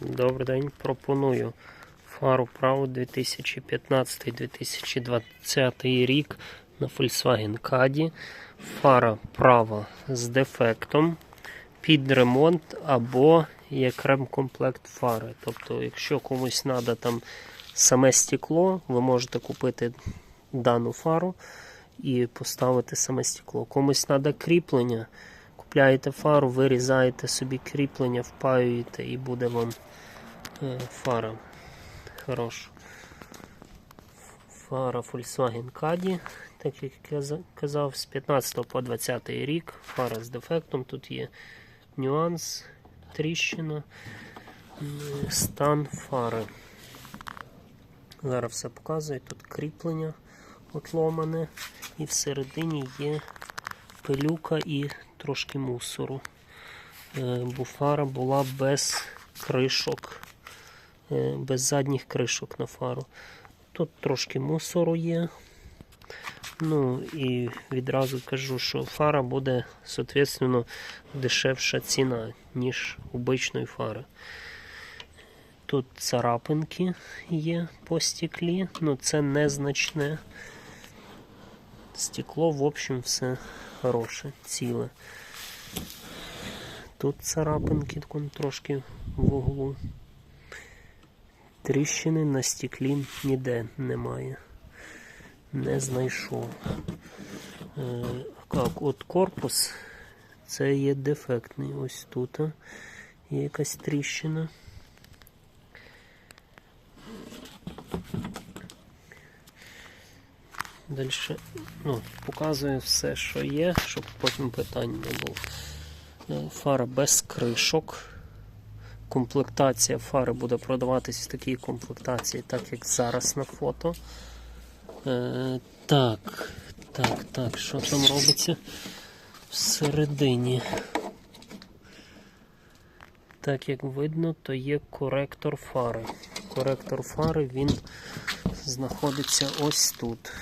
Добрий день. Пропоную фару право 2015-2020 рік на Volkswagen Caddy. Фара права з дефектом під ремонт або як ремкомплект фари. Тобто, якщо комусь треба там саме стекло, ви можете купити дану фару і поставити саме стекло. Комусь треба кріплення. Купляєте фару, вирізаєте собі кріплення, впаюєте і буде вам е, фара. Хороша. Фара Volkswagen Caddy, так як я казав, з 15 по 20 рік. Фара з дефектом. Тут є нюанс, тріщина, стан фари. Зараз все показую. Тут кріплення отломане, і всередині є пилюка і трошки мусору. Е, Бо фара була без кришок, е, без задніх кришок на фару. Тут трошки мусору є. Ну і відразу кажу, що фара буде, соответственно, дешевша ціна, ніж обичної фари. Тут царапинки є по стеклі, ну це незначне. Стекло, в общем, все хороше, ціле. Тут царапинки трошки в углу. Тріщини на стеклі ніде немає. Не знайшов. Е, як, от корпус, це є дефектний. Ось тут є якась тріщина. Далі ну, показую все, що є, щоб потім питань не було. Е, Фара без кришок. Комплектація фари буде продаватись в такій комплектації, так як зараз на фото. Е, так, так, так, що там робиться всередині? Так як видно, то є коректор фари. Коректор фари він знаходиться ось тут,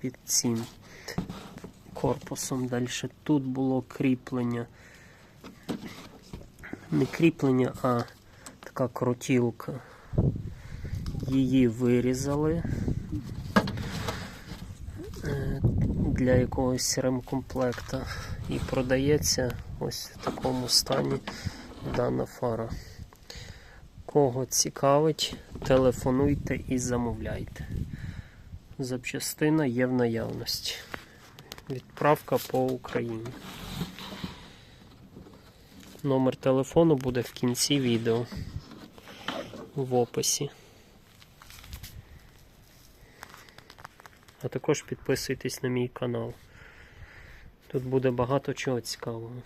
під цим корпусом. Далі тут було кріплення. Не кріплення, а така крутілка. Її вирізали е, для якогось ремкомплекта і продається ось в такому стані дана фара. Кого цікавить, телефонуйте і замовляйте. Запчастина є в наявності. Відправка по Україні. Номер телефону буде в кінці відео в описі. А також підписуйтесь на мій канал. Тут буде багато чого цікавого.